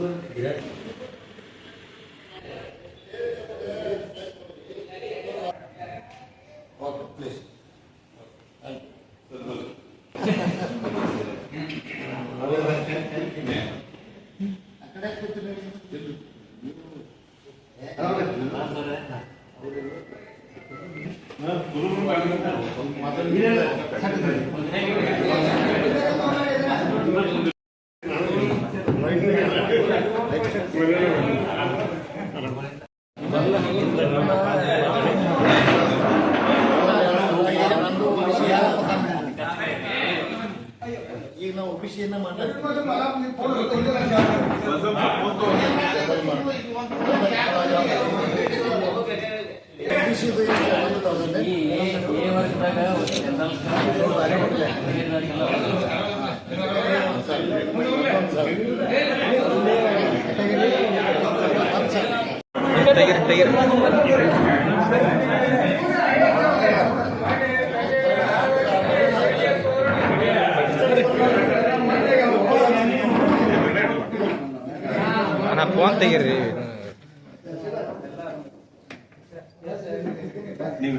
그건 이런 이래는 ಈಗ ನಾವು ಬಿಸಿಯನ್ನ ಈ ಈ ವರ್ಷದಾಗ ಜನರಲ್ ಅಣ್ಣ ಫೋನ್ ತೆಗೀರಿ. ನೀವು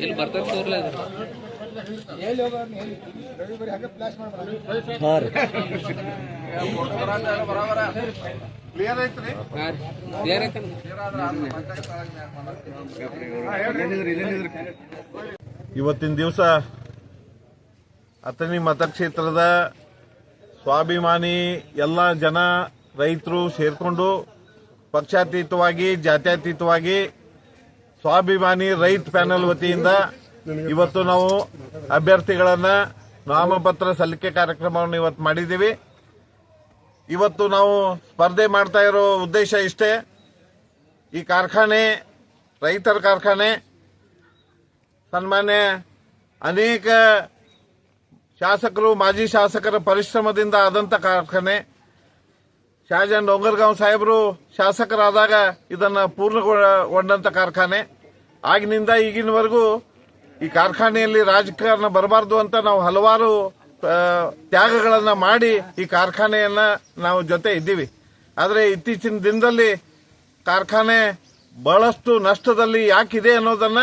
ಇಲ್ಲಿ ಬರ್ತಾರೆ ತೋರ್ಲ ಕ್ಲಿಯರ್ ಐತ್ರಿ ಇವತ್ತಿನ ದಿವಸ ಅಥಣಿ ಮತಕ್ಷೇತ್ರದ ಸ್ವಾಭಿಮಾನಿ ಎಲ್ಲ ಜನ ರೈತರು ಸೇರ್ಕೊಂಡು ಪಕ್ಷಾತೀತವಾಗಿ ಜಾತ್ಯತೀತವಾಗಿ ಸ್ವಾಭಿಮಾನಿ ರೈತ ಪ್ಯಾನಲ್ ವತಿಯಿಂದ ಇವತ್ತು ನಾವು ಅಭ್ಯರ್ಥಿಗಳನ್ನ ನಾಮಪತ್ರ ಸಲ್ಲಿಕೆ ಕಾರ್ಯಕ್ರಮವನ್ನು ಇವತ್ತು ಮಾಡಿದ್ದೀವಿ. ಇವತ್ತು ನಾವು ಸ್ಪರ್ಧೆ ಮಾಡ್ತಾ ಇರೋ ಉದ್ದೇಶ ಇಷ್ಟೇ. ಈ ಕಾರ್ಖಾನೆ, ರೈತರ ಕಾರ್ಖಾನೆ, ಸನ್ಮಾನ್ಯ ಅನೇಕ ಶಾಸಕರು, ಮಾಜಿ ಶಾಸಕರ ಪರಿಶ್ರಮದಿಂದ ಆದಂಥ ಕಾರ್ಖಾನೆ. ಶಹಜಾನ್ ಡೊಂಗರ್ಗಾಂವ್ ಸಾಹೇಬರು ಶಾಸಕರಾದಾಗ ಇದನ್ನ ಪೂರ್ಣಗೊಂಡಂತ ಕಾರ್ಖಾನೆ. ಆಗಿನಿಂದ ಈಗಿನವರೆಗೂ ಈ ಕಾರ್ಖಾನೆಯಲ್ಲಿ ರಾಜಕಾರಣ ಬರಬಾರ್ದು ಅಂತ ನಾವು ಹಲವಾರು ತ್ಯಾಗಗಳನ್ನು ಮಾಡಿ ಈ ಕಾರ್ಖಾನೆಯನ್ನ ನಾವು ಜೊತೆ ಇದ್ದೀವಿ. ಆದರೆ ಇತ್ತೀಚಿನ ದಿನದಲ್ಲಿ ಕಾರ್ಖಾನೆ ಬಹಳಷ್ಟು ನಷ್ಟದಲ್ಲಿ ಯಾಕಿದೆ ಅನ್ನೋದನ್ನ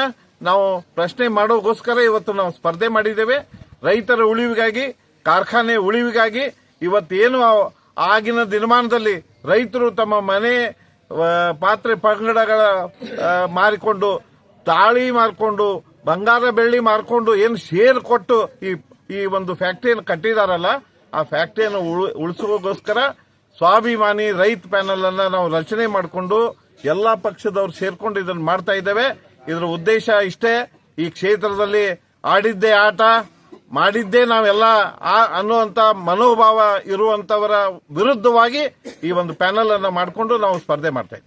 ನಾವು ಪ್ರಶ್ನೆ ಮಾಡೋಕ್ಕೋಸ್ಕರ ಇವತ್ತು ನಾವು ಸ್ಪರ್ಧೆ ಮಾಡಿದ್ದೇವೆ. ರೈತರ ಉಳಿವಿಗಾಗಿ ಕಾರ್ಖಾನೆ ಉಳಿವಿಗಾಗಿ ಇವತ್ತೇನು ಆಗಿನ ದಿನಮಾನದಲ್ಲಿ ರೈತರು ತಮ್ಮ ಮನೆ ಪಾತ್ರೆ ಪಂಗಡಗಳ ಮಾರಿಕೊಂಡು, ತಾಳಿ ಮಾರ್ಕೊಂಡು, ಬಂಗಾರ ಬೆಳ್ಳಿ ಮಾರ್ಕೊಂಡು ಏನು ಶೇರ್ ಕೊಟ್ಟು ಈ ಈ ಒಂದು ಫ್ಯಾಕ್ಟರಿಯನ್ನು ಕಟ್ಟಿದಾರಲ್ಲ, ಆ ಫ್ಯಾಕ್ಟರಿಯನ್ನು ಉಳಿಸೋಕೋಸ್ಕರ ಸ್ವಾಭಿಮಾನಿ ರೈತ ಪ್ಯಾನಲ್ ಅನ್ನ ನಾವು ರಚನೆ ಮಾಡಿಕೊಂಡು ಎಲ್ಲಾ ಪಕ್ಷದವರು ಸೇರ್ಕೊಂಡು ಇದನ್ನು ಮಾಡ್ತಾ ಇದ್ದೇವೆ. ಇದರ ಉದ್ದೇಶ ಇಷ್ಟೇ. ಈ ಕ್ಷೇತ್ರದಲ್ಲಿ ಆಡಿದ್ದೇ ಆಟ ಮಾಡಿದ್ದೇ ನಾವೆಲ್ಲ ಆ ಅನ್ನುವಂತ ಮನೋಭಾವ ಇರುವಂತವರ ವಿರುದ್ಧವಾಗಿ ಈ ಒಂದು ಪ್ಯಾನಲ್ ಅನ್ನು ಮಾಡಿಕೊಂಡು ನಾವು ಸ್ಪರ್ಧೆ ಮಾಡ್ತಾ